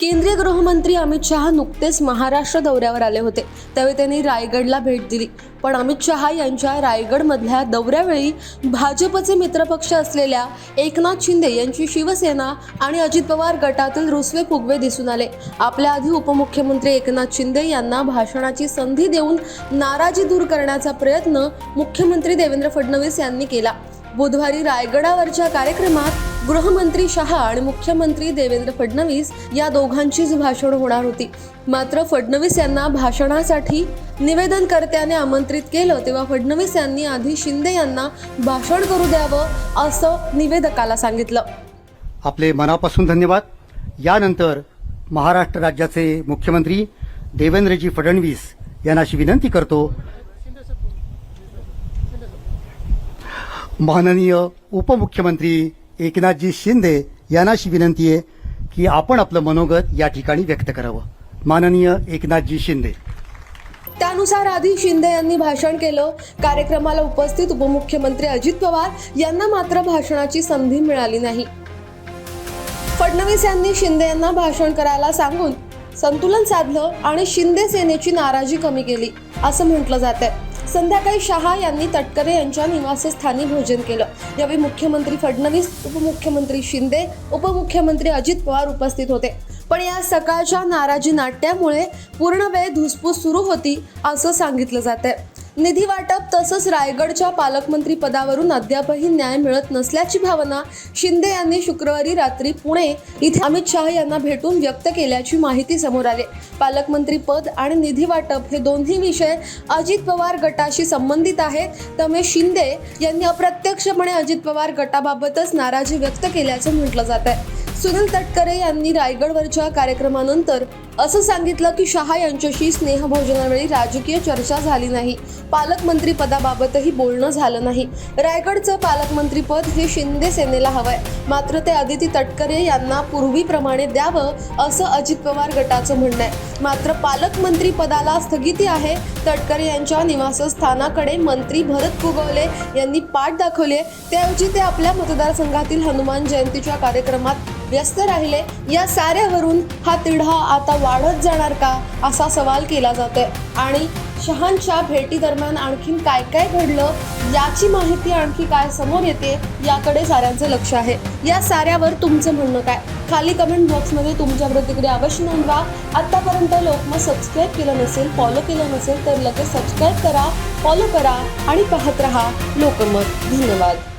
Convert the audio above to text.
केंद्रीय गृहमंत्री अमित शहा नुकतेच महाराष्ट्र दौऱ्यावर आले होते. त्यावेळी त्यांनी रायगडला भेट दिली. पण अमित शहा यांच्या रायगडमधल्या दौऱ्यावेळी भाजपचे मित्रपक्ष असलेल्या एकनाथ शिंदे यांची शिवसेना आणि अजित पवार गटातील रुसवे फुगवे दिसून आले. आपल्या आधी उपमुख्यमंत्री एकनाथ शिंदे यांना भाषणाची संधी देऊन नाराजी दूर करण्याचा प्रयत्न मुख्यमंत्री देवेंद्र फडणवीस यांनी केला. बुधवारी रायगडावरच्या कार्यक्रमात गृहमंत्री शहा आणि मुख्यमंत्री देवेंद्र फडणवीस या दोघांचीच भाषण होणार होती. मात्र फडणवीस यांना भाषणासाठी निवेदनकर्त्याने आमंत्रित केलं तेव्हा फडणवीस यांनी आधी शिंदे यांना भाषण करू द्यावं असं निवेदकाला सांगितलं. आपले मनापासून धन्यवाद. यानंतर महाराष्ट्र राज्याचे मुख्यमंत्री देवेंद्रजी फडणवीस यांना अशी विनंती करतो. माननीय उपमुख्यमंत्री एकनाथजी शिंदे यांना अशी विनंती आहे की आपण आपलं मनोगत या ठिकाणी व्यक्त करावं. माननीय एकनाथजी शिंदे. त्यानुसार आधी शिंदे यांनी भाषण केलं. कार्यक्रमाला उपस्थित उपमुख्यमंत्री अजित पवार यांना मात्र भाषणाची संधी मिळाली नाही. फडणवीस यांनी शिंदे यांना भाषण करायला सांगून संतुलन साधलं आणि शिंदे सेनेची नाराजी कमी केली असं म्हटलं जात आहे संध्याकाळी शहा यांनी तटकरे यांच्या निवासस्थानी भोजन केलं. यावेळी मुख्यमंत्री फडणवीस उपमुख्यमंत्री शिंदे उपमुख्यमंत्री अजित पवार उपस्थित होते. पण या सकाळच्या नाराजी नाट्यामुळे पूर्ण वेळ धुसफूस सुरू होती असं सांगितलं जात आहे निधी वाटप तसंच रायगडच्या पालकमंत्री पदावरून अद्यापही न्याय मिळत नसल्याची भावना शिंदे यांनी शुक्रवारी रात्री पुणे इथे अमित शहा यांना भेटून व्यक्त केल्याची माहिती समोर आली. पालकमंत्री पद आणि निधी वाटप हे दोन्ही विषय अजित पवार गटाशी संबंधित आहेत. त्यामुळे शिंदे यांनी अप्रत्यक्षपणे अजित पवार गटाबाबतच नाराजी व्यक्त केल्याचं म्हटलं जात आहे सुनील तटकरे यांनी रायगडवरच्या कार्यक्रमानंतर असं सांगितलं की शहा यांच्याशी स्नेहभोजनावेळी राजकीय चर्चा झाली नाही. पालकमंत्री पदाबाबतही बोलणं झालं नाही. रायगडचं पालकमंत्रीपद हे शिंदे सेनेला हवंय. मात्र ते अदिती तटकरे यांना पूर्वीप्रमाणे द्यावं असं अजित पवार गटाचं म्हणणं आहे. मात्र पालकमंत्री पदाला स्थगिती आहे. तटकरे यांच्या निवासस्थानाकडे मंत्री भरत कुगवले यांनी पाठ दाखवले त्याऐवजी ते आपल्या मतदारसंघातील हनुमान जयंतीच्या कार्यक्रमात व्यस्त राहिले. या साऱ्यावरून हा तिढा आता वाढत जाणार का असा सवाल केला जातोय. आणि शहांच्या भेटी दरम्यान आणखीन काय काय घडलं याची माहिती आणखी काय समोर येते याकडे साऱ्यांचं लक्ष आहे. या साऱ्यावर तुमचं म्हणणं काय? खाली कमेंट बॉक्समध्ये तुमच्या प्रतिक्रिया अवश्य नोंदवा. आतापर्यंत लोकमत सबस्क्राईब केलं नसेल फॉलो केलं नसेल तर लगेच सबस्क्राईब करा फॉलो करा आणि पाहत रहा लोकमत. धन्यवाद.